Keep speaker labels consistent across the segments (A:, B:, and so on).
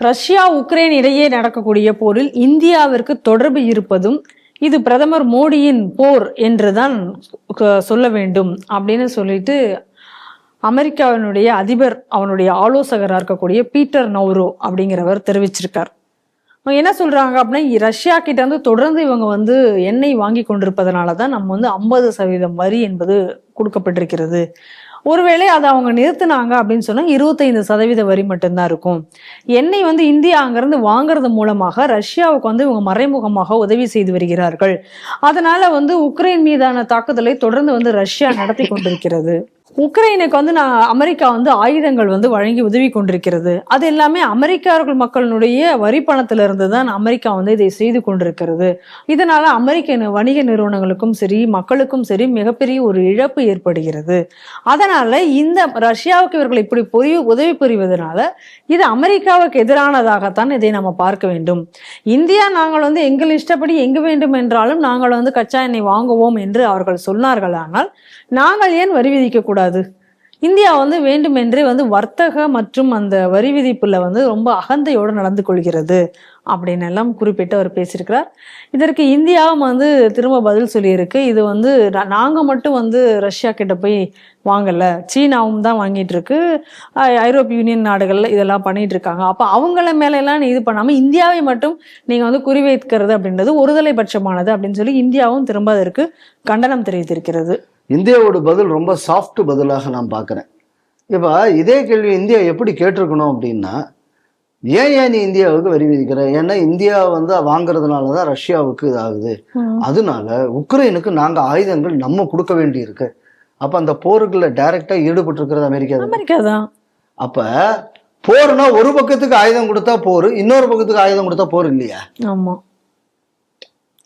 A: Russia Ukraine இடையே நடக்கக்கூடிய போரில் இந்தியாவிற்கு தொடர்பு இருப்பதும் இது பிரதமர் மோடியின் போர் என்றுதான் சொல்ல வேண்டும் அப்படின்னு சொல்லிட்டு அமெரிக்காவினுடைய அதிபர் அவனுடைய ஆலோசகராக இருக்கக்கூடிய பீட்டர் நௌரோ அப்படிங்கிறவர் தெரிவிச்சிருக்கார். அவங்க என்ன சொல்றாங்க அப்படின்னா ரஷ்யா கிட்ட இருந்து தொடர்ந்து இவங்க வந்து எண்ணெய் வாங்கி கொண்டிருப்பதனால தான் நம்ம வந்து ஐம்பது சதவீதம் வரி என்பது கொடுக்கப்பட்டிருக்கிறது. ஒருவேளை அதை அவங்க நிறுத்தினாங்க அப்படின்னு சொன்னா இருபத்தைந்து சதவீத வரி மட்டும்தான் இருக்கும். எண்ணெய் வந்து இந்தியா அங்கேருந்து வாங்குறது மூலமாக ரஷ்யாவுக்கு வந்து இவங்க மறைமுகமாக உதவி செய்து வருகிறார்கள். அதனால வந்து உக்ரைன் மீதான தாக்குதலை தொடர்ந்து வந்து ரஷ்யா நடத்தி கொண்டிருக்கிறது. உக்ரைனுக்கு வந்து நான் அமெரிக்கா வந்து ஆயுதங்கள் வந்து வழங்கி உதவி கொண்டிருக்கிறது. அது எல்லாமே அமெரிக்கர்கள் மக்களினுடைய வரி பணத்திலிருந்து தான் அமெரிக்கா வந்து இதை செய்து கொண்டிருக்கிறது. இதனால அமெரிக்க வணிக நிறுவனங்களுக்கும் சரி மக்களுக்கும் சரி மிகப்பெரிய ஒரு இழப்பு ஏற்படுகிறது. அதனால இந்த ரஷ்யாவுக்கு இவர்கள் இப்படி புரிய உதவி புரிவதனால இது அமெரிக்காவுக்கு எதிரானதாகத்தான் இதை நம்ம பார்க்க வேண்டும். இந்தியா நாங்கள் வந்து எங்கள் இஷ்டப்படி எங்கு வேண்டும் என்றாலும் நாங்கள் வந்து கச்சா எண்ணெய் வாங்குவோம் என்று அவர்கள் சொன்னார்கள். ஆனால் நாங்கள் ஏன் வரி விதிக்க கூடாது இந்தியா வந்து வேண்டுமென்றே வந்து வர்த்தக மற்றும் அந்த வரி விதிப்புல வந்து ரொம்ப அகந்தையோடு நடந்து கொள்கிறது அப்படின்னு எல்லாம் குறிப்பிட்டு அவர் பேசியிருக்கிறார். இதற்கு இந்தியாவும் வந்து திரும்ப பதில் சொல்லியிருக்கு. இது வந்து நாங்கள் மட்டும் வந்து ரஷ்யா கிட்ட போய் வாங்கலை. சீனாவும் தான் வாங்கிட்டு இருக்கு ஐரோப்பிய யூனியன் நாடுகளில் இதெல்லாம் பண்ணிட்டு இருக்காங்க அப்போ அவங்கள மேலெல்லாம் இது பண்ணாமல் இந்தியாவை மட்டும் நீங்கள் வந்து குறிவைக்கிறது அப்படின்றது ஒருதலை பட்சமானது அப்படின்னு சொல்லி இந்தியாவும் திரும்ப அதற்கு கண்டனம் தெரிவித்திருக்கிறது.
B: இந்தியாவோட பதில் ரொம்ப சாஃப்ட் பதிலாக நான் பார்க்குறேன். இப்போ இதே கேள்வி இந்தியா எப்படி கேட்டிருக்கணும் அப்படின்னா ஏன் ஏன் நீ இந்தியாவுக்கு வரி விதிக்கிற? ஏன்னா இந்தியா வந்து வாங்குறதுனால தான் ரஷ்யாவுக்கு இதாகுது. அதனால உக்ரைனுக்கு நாங்கள் ஆயுதங்கள் நம்ம கொடுக்க வேண்டி இருக்கு அப்போ அந்த போருக்குள்ள டைரக்டா ஈடுபட்டு இருக்கிறது அமெரிக்கா தானே.
A: அமெரிக்கா தான்.
B: அப்ப போர்னா ஒரு பக்கத்துக்கு ஆயுதம் கொடுத்தா போர் இன்னொரு பக்கத்துக்கு ஆயுதம் கொடுத்தா போர் இல்லையா?
A: ஆமா.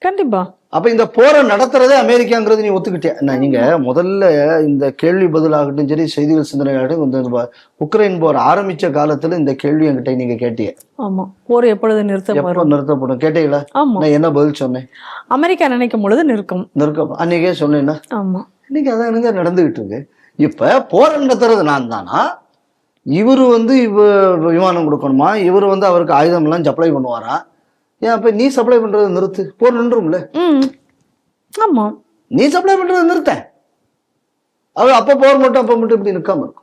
A: கண்டிப்பா.
B: அப்ப இந்த போரை நடத்துறதே அமெரிக்காங்கிறது நீ ஒத்துக்கிட்டியா? நான் நீங்க முதல்ல இந்த கேள்வி பதிலாகட்டும் சரி செய்திகள் சிந்தனையாகட்டும் இந்த உக்ரைன் போர் ஆரம்பிச்ச காலத்துல இந்த கேள்வி என்கிட்ட நீங்க கேட்டிய.
A: ஆமா போர் எப்பொழுது நிறுத்தம்
B: எப்போ நிறுத்தப்படும்? கேட்டீங்களா? நான் என்ன பதில் சொன்னேன்?
A: அமெரிக்கா நினைக்கும் பொழுது நிற்கும்.
B: நிறுத்தம் அன்னைக்கே சொன்னேன்னா
A: ஆமா.
B: இன்னைக்கு அதான் எனக்கு நடந்துகிட்டு இருக்கு. இப்ப போர் நடத்துறது நான் தானா? இவர் வந்து இவ விமானம் கொடுக்கணுமா? இவர் வந்து அவருக்கு ஆயுதம் எல்லாம் சப்ளை பண்ணுவாரா? ஏன் அப்ப நீ சப்ளை பண்றது நிறுத்து. போர் நின்றும்ல
A: ஆமா.
B: நீ சப்ளை பண்றது நிறுத்த அவர் அப்ப போர் மட்டும் அப்ப மட்டும் இப்படி நிற்காம இருக்கும்.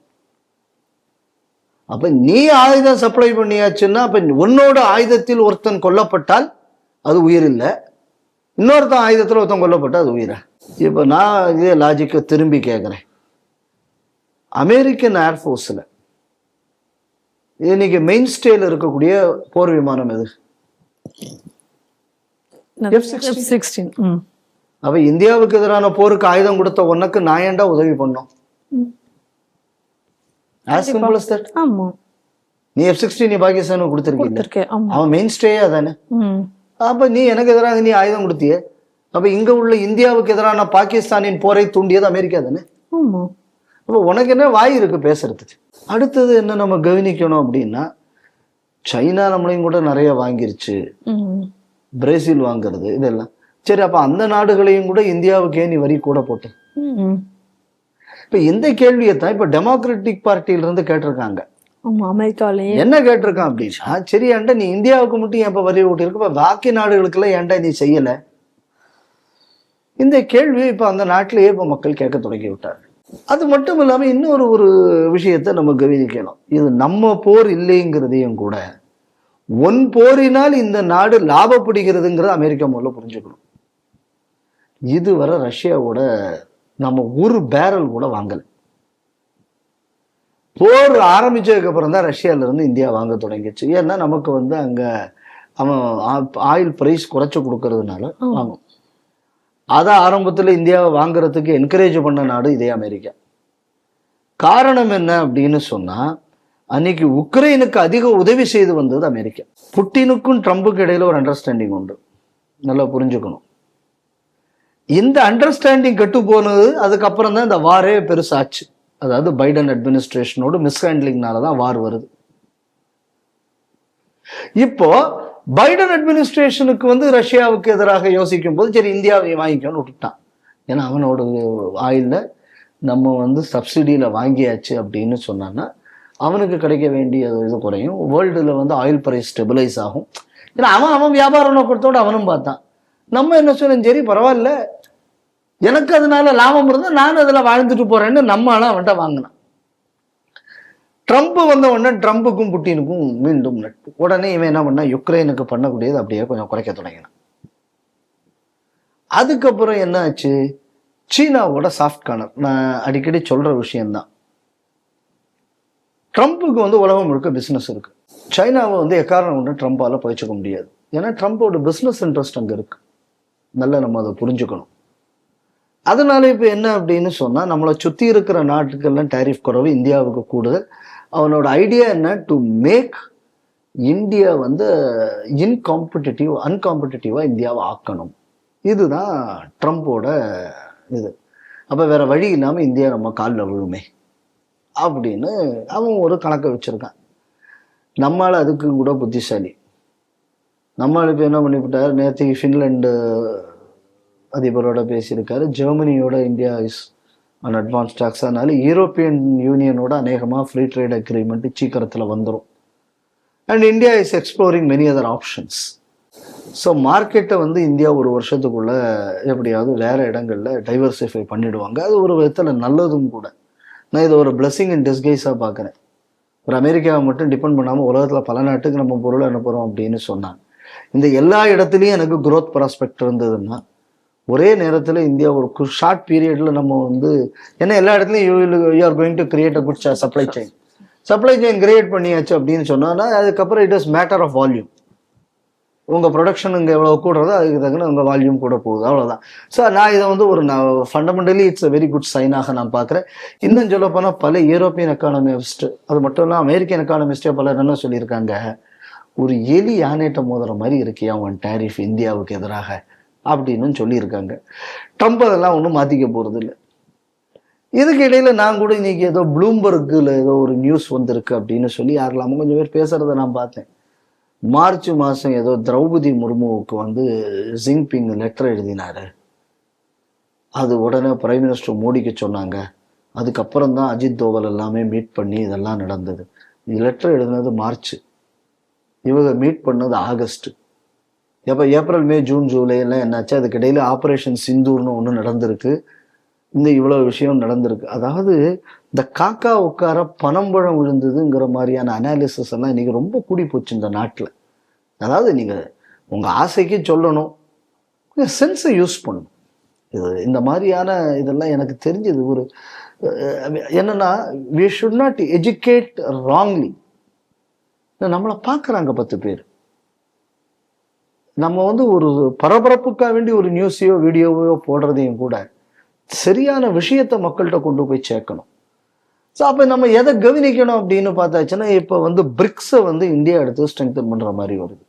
B: அப்ப நீ ஆயுதம் சப்ளை பண்ணியாச்சுன்னா அப்ப உன்னோட ஆயுதத்தில் ஒருத்தன் கொல்லப்பட்டால் அது உயிர் இல்லை. இன்னொருத்தன் ஆயுதத்தில் ஒருத்தன் கொல்லப்பட்டால் அது உயிரா? இப்ப நான் இதே லாஜிக்கை திரும்பி கேட்குறேன் அமெரிக்கன் ஏர்ஃபோர்ஸில் இன்னைக்கு மெயின் ஸ்டேல இருக்கக்கூடிய போர் விமானம் எது? F-16.
A: சிக்ஸ்டீன் ம்
B: அப்ப இந்தியாவுக்கு எதிரான போருக்கு ஆயுதம் கொடுத்த உனக்கு நான் ஏன்டா உதவி பண்ணோம்?
A: ஆமா.
B: நீ எஃப் சிக்ஸ்டி நீ பாகிஸ்தானுக்கு கொடுத்துருக்கீங்க அவன் மெயின் ஸ்டேயே அதானே
A: ம்
B: அப்ப நீ எனக்கு எதிராக நீ ஆயுதம் கொடுத்தியே? அப்ப இங்க உள்ள இந்தியாவுக்கு எதிரான பாகிஸ்தானின் போரை தூண்டியது அமெரிக்கா தானே?
A: ஆமா.
B: அப்ப உனக்கு என்ன வாய் இருக்கு பேசுறதுக்கு? அடுத்தது என்ன நம்ம கவனிக்கணும் அப்படின்னா சைனா நம்மளையும் கூட நிறைய வாங்கிருச்சு. பிரேசில் வாங்குறது இதெல்லாம். சரி அப்ப அந்த நாடுகளையும் கூட இந்தியாவுக்கு ஏன் நீ வரி கூட போட்ட? இப்ப இந்த கேள்வியை தான் இப்ப டெமோக்ராட்டிக் பார்ட்டியில இருந்து கேட்டிருக்காங்க என்ன கேட்டிருக்கான் அப்படின்னா சரி ஏன்டா நீ இந்தியாவுக்கு மட்டும் ஏன் இப்ப வரி ஊட்டியிருக்கு? இப்ப பாக்கி நாடுகளுக்கெல்லாம் ஏன்டா நீ செய்யல? இந்த கேள்வியை இப்ப அந்த நாட்டிலேயே இப்ப மக்கள் கேட்க தொடங்கி விட்டார் அது மட்டும் இல்லாம இன்னொரு ஒரு விஷயத்தை நம்ம கவனிக்கணும். இது நம்ம போர் இல்லைங்கிறதையும் கூட ஒன் போரினால் இந்த நாடு லாபப்படுகிறதுங்கிறத அமெரிக்கா முதல்ல புரிஞ்சுக்கணும். இதுவரை ரஷ்யாவோட நம்ம ஒரு பேரல் கூட வாங்கல. போர் ஆரம்பிச்சதுக்கு அப்புறம் தான் ரஷ்யால இருந்து இந்தியா வாங்க தொடங்கிச்சு. ஏன்னா நமக்கு வந்து அங்க அவன் ஆயில் பிரைஸ் குறைச்சு கொடுக்கறதுனால. வாங்கும் அதை ஆரம்பத்துல இந்தியாவை வாங்குறதுக்கு என்கரேஜ் பண்ண நாடு இதே அமெரிக்கா. காரணம் என்ன அப்படின்னு சொன்னா அன்னைக்கு உக்ரைனுக்கு அதிக உதவி செய்து வந்தது அமெரிக்கா. புட்டினுக்கும் ட்ரம்புக்கு இடையில ஒரு அண்டர்ஸ்டாண்டிங் உண்டு. நல்லா புரிஞ்சுக்கணும். இந்த அண்டர்ஸ்டாண்டிங் கெட்டு போனது அதுக்கப்புறம் தான் இந்த வாரே பெருசாச்சு. அதாவது பைடன் அட்மினிஸ்ட்ரேஷனோட மிஸ்ஹேண்ட்லிங்னால தான் வார் வருது. இப்போ பைடன் அட்மினிஸ்ட்ரேஷனுக்கு வந்து ரஷ்யாவுக்கு எதிராக யோசிக்கும் போது சரி இந்தியாவை வாங்கிக்கோன்னு விட்டுட்டான். ஏன்னா அவனோட ஆயில்ல நம்ம வந்து சப்சிடியில் வாங்கியாச்சு அப்படின்னு சொன்னான்னா அவனுக்கு கிடைக்க வேண்டிய இது குறையும். வேர்ல்டில் வந்து ஆயில் ப்ரைஸ் ஸ்டெபிலைஸ் ஆகும். ஏன்னா அவன் அவன் வியாபார நோக்கத்தோட அவனும் பார்த்தான். நம்ம என்ன சொன்னோம்? சரி பரவாயில்ல. எனக்கு அதனால லாபம் இருந்தால் நான் அதில் வாழ்ந்துட்டு போகிறேன்னு நம்மளாம் அவன்கிட்ட வாங்கினான். ட்ரம்ப் வந்த உடனே ட்ரம்புக்கும் புட்டினுக்கும் மீண்டும் நட்பு. உடனே இவன் என்ன பண்ணா யுக்ரைனுக்கு பண்ணக்கூடியது அப்படியே கொஞ்சம் குறைக்க தொடங்கினான். அதுக்கப்புறம் என்ன ஆச்சு சீனாவோட சாஃப்ட் கார்னர் நான் அடிக்கடி சொல்ற விஷயம்தான். ட்ரம்ப்புக்கு வந்து உலகம் முழுக்க பிசினஸ் இருக்கு. சைனாவை வந்து எக்காரணம் கொண்டு ட்ரம்ப்பால் பயிச்சுக்க முடியாது. ஏன்னா ட்ரம்ப்போட பிஸ்னஸ் இன்ட்ரெஸ்ட் அங்க இருக்கு. நல்லா நம்ம அதை புரிஞ்சுக்கணும். அதனால இப்போ என்ன அப்படின்னு சொன்னா நம்மளை சுத்தி இருக்கிற நாட்டுக்கெல்லாம் டேரிஃப் குறைவு இந்தியாவுக்கு கூடுதல். அவனோட ஐடியா என்ன? டு மேக் இந்தியா வந்து இன்காம்படிட்டிவ் அன்காம்படிட்டிவாக இந்தியாவை ஆக்கணும். இதுதான் ட்ரம்ப்போட இது. அப்போ வேற வழி இல்லாமல் இந்தியா நம்ம காலில் விழுமே அப்படின்னு அவன் ஒரு கணக்கை வச்சுருக்கான். நம்மளால் அதுக்கு கூட புத்திசாலி. நம்மளால் இப்போ என்ன பண்ணிவிட்டார்? நேற்று ஃபின்லாண்டு அதிபரோட பேசியிருக்காரு. ஜெர்மனியோட India is an advance talks அதனால யூரோப்பியன் யூனியனோட அநேகமாக ஃப்ரீ ட்ரேட் அக்ரிமெண்ட் சீக்கிரத்தில் வந்துடும் and India is exploring many other options so மார்க்கெட்டை வந்து இந்தியா ஒரு வருஷத்துக்குள்ளே எப்படியாவது வேற இடங்களில் டைவர்சிஃபை பண்ணிடுவாங்க. அது ஒரு விதத்தில் நல்லதும் கூட. நான் இதை ஒரு பிளெஸிங் அண்ட் டிஸ்கைஸாக பார்க்குறேன். ஒரு அமெரிக்காவை மட்டும் டிபெண்ட் பண்ணாமல் உலகத்தில் பல நாட்டுக்கு நம்ம பொருள் அனுப்புகிறோம் அப்படின்னு சொன்னாங்க. இந்த எல்லா இடத்துலையும் எனக்கு க்ரோத் ப்ராஸ்பெக்ட் இருந்ததுன்னா ஒரே நேரத்தில் இந்தியா ஒரு ஷார்ட் பீரியடில் நம்ம வந்து ஏன்னா எல்லா இடத்துலையும் you you are going to create a good supply chain supply chain create பண்ணியாச்சு அப்படின்னு சொன்னா அதுக்கப்புறம் it is matter of volume உங்கள் ப்ரொடக்ஷன் இங்கே எவ்வளோ கூடுறதோ அதுக்கு தகுந்த உங்கள் வால்யூம் கூட போகுது அவ்வளோதான் ஸோ நான் இதை வந்து ஒரு நான் fundamentally it's a very good சைனாக நான் பார்க்குறேன் இன்னும் சொல்ல போனால் பல யூரோப்பியன் எக்கானமிஸ்ட் அது மட்டும் இல்லாமல் அமெரிக்கன் எக்கானமிஸ்டே பலர் என்ன சொல்லியிருக்காங்க? ஒரு எலி யானைட்ட மோதுற மாதிரி இருக்கியா உன் டேரிஃப் இந்தியாவுக்கு எதிராக? அப்படின்னு சொல்லியிருக்காங்க. ட்ரம்ப் அதெல்லாம் ஒன்றும் மாற்றிக்க போகிறது இல்லை இதுக்கு இடையில நான் கூட இன்னைக்கு ஏதோ ப்ளூம்பர்க்கில் ஏதோ ஒரு நியூஸ் வந்திருக்கு அப்படின்னு சொல்லி யாரெல்லாமோ கொஞ்சம் பேர் பேசுறத நான் பார்த்தேன். மார்ச் மாதம் ஏதோ திரௌபதி முர்முவுக்கு வந்து ஜிங்பிங் லெட்டர் எழுதினாரு. அது உடனே பிரைம் மினிஸ்டர் மோடிக்கு சொன்னாங்க. அதுக்கப்புறம் தான் அஜித் தோவல் எல்லாமே மீட் பண்ணி இதெல்லாம் நடந்தது. லெட்டர் எழுதினது மார்ச். இவங்க மீட் பண்ணது ஆகஸ்ட்டு எப்போ ஏப்ரல் மே ஜூன் ஜூலைலாம் என்னாச்சு? அதுக்கு இடையில ஆப்ரேஷன் சிந்தூர்னு ஒன்று நடந்திருக்கு. இந்த இவ்வளோ விஷயம் நடந்திருக்கு. அதாவது இந்த காக்கா உட்கார பனம்பழம் விழுந்ததுங்கிற மாதிரியான அனாலிசிஸ் எல்லாம் இன்னைக்கு ரொம்ப கூடி போச்சு இந்த நாட்டில். அதாவது நீங்கள் உங்கள் ஆசைக்கு சொல்லணும். சென்ஸை யூஸ் பண்ணணும். இது இந்த மாதிரியான இதெல்லாம் எனக்கு தெரிஞ்சது. ஒரு என்னென்னா என்னன்னா we should not educate wrongly நம்மளை பார்க்குறாங்க பத்து பேர். நம்ம வந்து ஒரு பரபரப்புக்காக வேண்டி ஒரு நியூஸையோ வீடியோவையோ போடுறதையும் கூட சரியான விஷயத்தை மக்கள்கிட்ட கொண்டு போய் சேர்க்கணும். ஸோ அப்போ நம்ம எதை கவனிக்கணும் அப்படின்னு பார்த்தாச்சுன்னா இப்போ வந்து பிரிக்ஸை வந்து இந்தியா எடுத்து ஸ்ட்ரெங்தன் பண்ணுற மாதிரி வருது.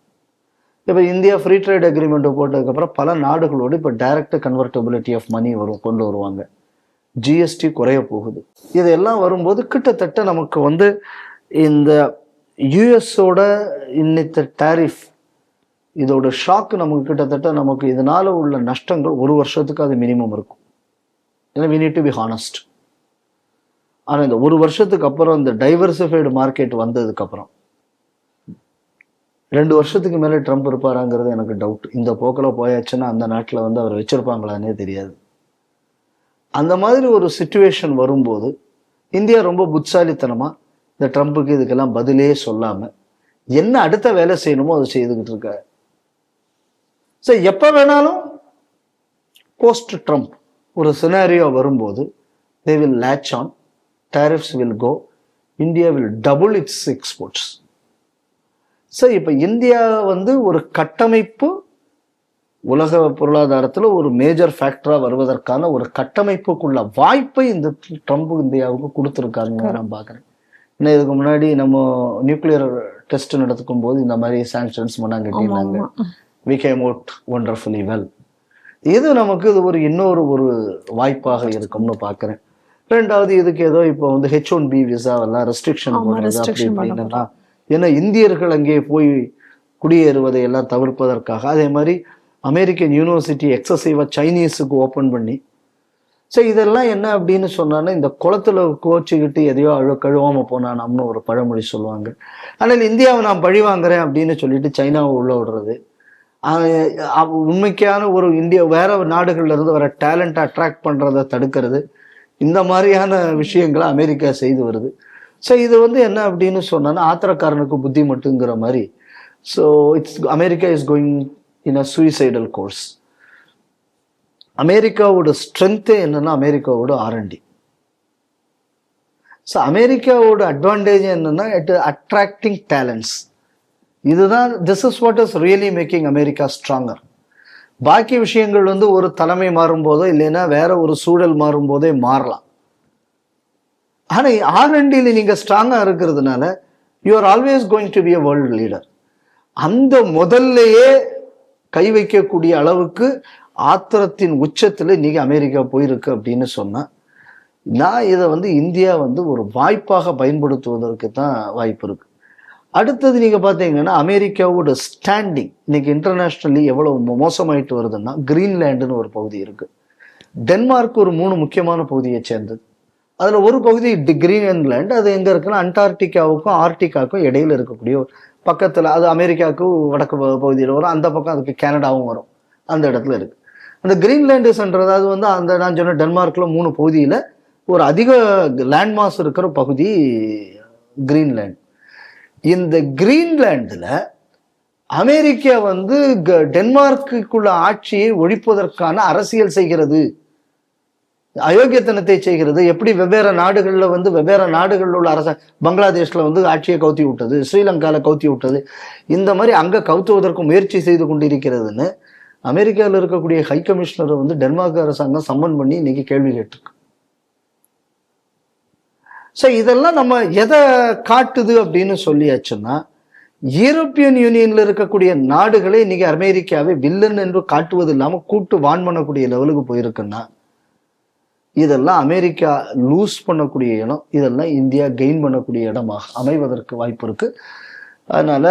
B: இப்போ இந்தியா ஃப்ரீ ட்ரேட் அக்ரிமெண்ட் போட்டதுக்கப்புறம் பல நாடுகளோடு இப்போ டைரக்ட் கன்வெர்டபிலிட்டி ஆஃப் மணி வரும் கொண்டு வருவாங்க. ஜிஎஸ்டி குறைய போகுது. இதெல்லாம் வரும்போது கிட்டத்தட்ட நமக்கு வந்து இந்த யூஎஸோட இன்னித்த டேரிஃப் இதோட ஷாக் நமக்கு கிட்டத்தட்ட நமக்கு இதனால் உள்ள நஷ்டங்கள் ஒரு வருஷத்துக்கு அது மினிமம் இருக்கும். ஏன்னா we need to be honest ஆனால் இந்த ஒரு வருஷத்துக்கு அப்புறம் இந்த டைவர்சிஃபைடு மார்க்கெட் வந்ததுக்கப்புறம் ரெண்டு வருஷத்துக்கு மேலே ட்ரம்ப் இருப்பாராங்கிறது எனக்கு டவுட் இந்த போக்கில் போயாச்சுன்னா அந்த நாட்டில் வந்து அவர் வச்சுருப்பாங்களானே தெரியாது. அந்த மாதிரி ஒரு சுச்சுவேஷன் வரும்போது இந்தியா ரொம்ப புட்சாலித்தனமாக இந்த ட்ரம்ப்புக்கு இதுக்கெல்லாம் பதிலே சொல்லாமல் என்ன அடுத்த வேலை செய்யணுமோ அதை செய்துக்கிட்டு இருக்காரு. ஸோ எப்போ வேணாலும் போஸ்ட் ட்ரம்ப் ஒரு சினாரியோ வரும்போது they will latch on tariffs will go India will double its exports so இப்போ இந்தியா வந்து ஒரு கட்டமைப்பு உலக பொருளாதாரத்தில் ஒரு மேஜர் ஃபேக்டரா வருவதற்கான ஒரு கட்டமைப்புக்குள்ள வாய்ப்பை இந்த ட்ரம்ப் இந்தியாவுக்கு கொடுத்துருக்காருன்னு நான் பார்க்குறேன் இன்னும் இதுக்கு முன்னாடி நம்ம நியூக்ளியர் டெஸ்ட் நடத்துக்கும் போது இந்த மாதிரி சாங்ஷன்ஸ் கட்டினாங்க we came out wonderfully well இது நமக்கு இது ஒரு இன்னொரு ஒரு வாய்ப்பாக இருக்கும்னு பார்க்குறேன். ரெண்டாவது இதுக்கு ஏதோ இப்போ வந்து ஹெச் ஒன் பி விசாவெல்லாம் ரெஸ்ட்ரிக்ஷன் போடுறது அப்படி இப்படின்னா ஏன்னா இந்தியர்கள் அங்கே போய் குடியேறுவதை எல்லாம் தவிர்ப்பதற்காக அதே மாதிரி அமெரிக்கன் யூனிவர்சிட்டி எக்ஸசிவாக சைனீஸுக்கு ஓப்பன் பண்ணி ஸோ இதெல்லாம் என்ன அப்படின்னு சொன்னான்னா இந்த குளத்துல கோச்சிக்கிட்டு எதையோ அழு கழுவாம போனானாம்னு ஒரு பழமொழி சொல்லுவாங்க. ஆனால் இந்தியாவை நான் பழி வாங்குறேன் அப்படின்னு சொல்லிட்டு சைனாவை உள்ள விடுறது உண்மைக்கான ஒரு இந்தியா வேற நாடுகள்ல இருந்து வர டேலண்ட் அட்ராக்ட் பண்றதை தடுக்கிறது. இந்த மாதிரியான விஷயங்களை அமெரிக்கா செய்து வருது. ஸோ இது வந்து என்ன அப்படின்னு சொன்னா ஆத்திரக்காரனுக்கு புத்தி மட்டுங்கிற மாதிரி. So it's America is going in a suicidal course அமெரிக்காவோட ஸ்ட்ரென்த்தே என்னன்னா அமெரிக்காவோட ஆர்என்டி ஸோ அமெரிக்காவோட அட்வான்டேஜ் என்னன்னா இட் அட்ராக்டிங் டேலண்ட்ஸ் இதுதான் this is what is really making America stronger பாக்கி விஷயங்கள் வந்து ஒரு தலைமை மாறும்போதோ இல்லைன்னா வேற ஒரு சூழல் மாறும்போதே மாறலாம். ஆனால் ஆர்என்டியில் நீங்கள் ஸ்ட்ராங்காக இருக்கிறதுனால you are always going to be a world leader அந்த முதல்லையே கை வைக்கக்கூடிய அளவுக்கு ஆத்திரத்தின் உச்சத்தில் இன்னைக்கு அமெரிக்கா போயிருக்கு அப்படின்னு சொன்னால் நான் இதை வந்து இந்தியா வந்து ஒரு வாய்ப்பாக பயன்படுத்துவதற்கு தான் வாய்ப்பு இருக்குது அடுத்தது நீங்கள் பார்த்தீங்கன்னா அமெரிக்காவோட ஸ்டாண்டிங் இன்னைக்கு இன்டர்நேஷ்னலி எவ்வளோ மோசமாயிட்டு வருதுன்னா கிரீன்லேண்டுன்னு ஒரு பகுதி இருக்கு. டென்மார்க் ஒரு மூணு முக்கியமான பகுதியை சேர்ந்தது. அதில் ஒரு பகுதி டி- கிரீன்லேண்ட் அது எங்கே இருக்குன்னா அண்டார்டிகாவுக்கும் ஆர்டிகாவுக்கும் இடையில இருக்கக்கூடிய ஒரு பக்கத்தில் அது அமெரிக்காவுக்கு வடக்கு பகுதியில் வரும். அந்த பக்கம் அதுக்கு கனடாவும் வரும். அந்த இடத்துல இருக்கு. அந்த கிரீன்லேண்டுஸ்ன்றது அது வந்து அந்த நான் சொன்ன டென்மார்க்கில் மூணு பகுதியில் ஒரு அதிக லேண்ட்மாஸ் இருக்கிற பகுதி கிரீன்லேண்ட் இந்த கிரீன்லாண்டில் அமெரிக்கா வந்து க- டென்மார்க்குள்ள ஆட்சியை ஒழிப்பதற்கான அரசியல் செய்கிறது. அயோக்கியத்தனத்தை செய்கிறது. எப்படி வெவ்வேறு நாடுகளில் வந்து வெவ்வேறு நாடுகளில் உள்ள அரச பங்களாதேஷ்ல வந்து ஆட்சியை கவுத்தி விட்டது ஸ்ரீலங்காவில் கவுத்தி விட்டது. இந்த மாதிரி அங்கே கவுத்துவதற்கு முயற்சி செய்து கொண்டிருக்கிறதுன்னு அமெரிக்காவில் இருக்கக்கூடிய ஹை கமிஷனரை வந்து டென்மார்க் அரசாங்கம் சம்மன் பண்ணி இன்னைக்கு கேள்வி கேட்டிருக்கு. ஸோ இதெல்லாம் நம்ம எதை காட்டுது அப்படின்னு சொல்லியாச்சுன்னா யூரோப்பியன் யூனியன்ல இருக்கக்கூடிய நாடுகளே இன்னைக்கு அமெரிக்காவை வில்லன் என்று காட்டுவது இல்லாமல் கூட்டு வான் பண்ணக்கூடிய லெவலுக்கு போயிருக்குன்னா இதெல்லாம் அமெரிக்கா லூஸ் பண்ணக்கூடிய இடம் இதெல்லாம் இந்தியா கெயின் பண்ணக்கூடிய இடமாக அமைவதற்கு வாய்ப்பு இருக்கு. அதனால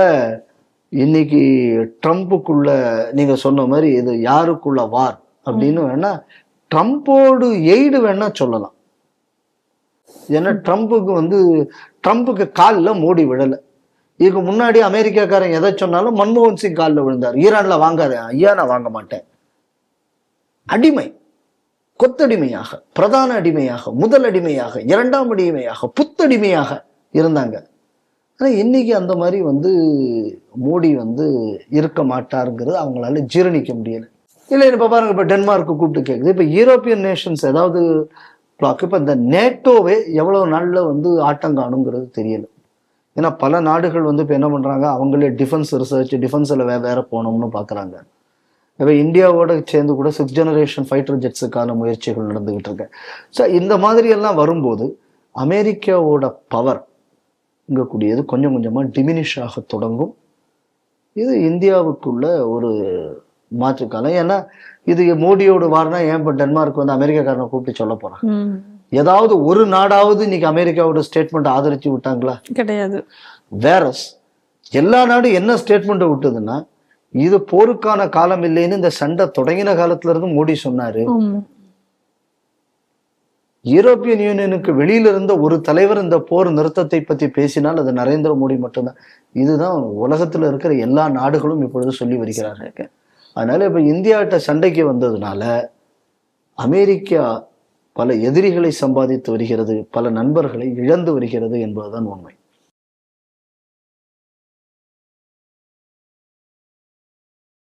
B: இன்னைக்கு ட்ரம்ப்புக்குள்ள நீங்க சொன்ன மாதிரி இது யாருக்குள்ள வார் அப்படின்னு வேணா ட்ரம்ப்போடு எய்டு வேணா சொல்லலாம். ஏன்னா ட்ரம்ப்புக்கு வந்து ட்ரம்ப்புக்கு காலில் மோடி விழலை. இதுக்கு முன்னாடி அமெரிக்காக்காரன் எதை சொன்னாலும் மன்மோகன் சிங் காலில் விழுந்தார். ஈரான்ல வாங்காத ஐயா நான் வாங்க மாட்டேன். அடிமை. கொத்தடிமையாக பிரதான அடிமையாக முதல் அடிமையாக இரண்டாம் அடிமையாக புத்தடிமையாக இருந்தாங்க. ஆனா இன்னைக்கு அந்த மாதிரி வந்து மோடி வந்து இருக்க மாட்டாருங்கிறது அவங்களால ஜீரணிக்க முடியலை. இல்லை இப்போ பாருங்க இப்போ டென்மார்க்கு கூப்பிட்டு கேட்குது இப்போ யூரோப்பியன் நேஷன்ஸ் ஏதாவது பிளாக் இப்போ இந்த நேட்டோவே எவ்வளோ நாளில் வந்து ஆட்டம் காணுங்கிறது தெரியல. ஏன்னா பல நாடுகள் வந்து இப்போ என்ன பண்ணுறாங்க அவங்களே டிஃபென்ஸ் ரிசர்ச் டிஃபென்ஸில் வே வேற போகணும்னு பார்க்குறாங்க இப்போ இந்தியாவோட சேர்ந்து கூட சிக்ஸ் ஜெனரேஷன் ஃபைட்டர் ஜெட்ஸுக்கான முயற்சிகள் நடந்துக்கிட்டு இருக்கு. ஸோ இந்த மாதிரியெல்லாம் வரும்போது அமெரிக்காவோட பவர் இங்கக்கூடியது கொஞ்சம் கொஞ்சமாக டிமினிஷ் ஆக தொடங்கும். இது இந்தியாவுக்குள்ள ஒரு மாற்றுக்காலம் ஏன்னா இது மோடியோட வார்னா ஏன் இப்போ டென்மார்க் வந்து அமெரிக்காக்காரனை கூப்பிட்டு சொல்ல போறான். ஏதாவது ஒரு நாடாவது இன்னைக்கு அமெரிக்காவோட ஸ்டேட்மெண்ட் ஆதரிச்சு விட்டாங்களா?
A: கிடையாது.
B: வேரஸ் எல்லா நாடும் என்ன ஸ்டேட்மெண்ட் விட்டதுன்னா இது போருக்கான காலம் இல்லைன்னு இந்த சண்டை தொடங்கின காலத்துல இருந்து மோடி சொன்னாரு. யூரோப்பியன் யூனியனுக்கு வெளியில இருந்த ஒரு தலைவர் இந்த போர் நிறுத்தத்தை பத்தி பேசினால் அது நரேந்திர மோடி மட்டும்தான். இதுதான் உலகத்துல இருக்கிற எல்லா நாடுகளும் இப்பொழுது சொல்லி வருகிறார்கள். அதனால் இப்போ இந்தியாட்ட சண்டைக்கு வந்ததுனால அமெரிக்கா பல எதிரிகளை சம்பாதித்து வருகிறது பல நண்பர்களை இழந்து வருகிறது என்பதுதான் உண்மை.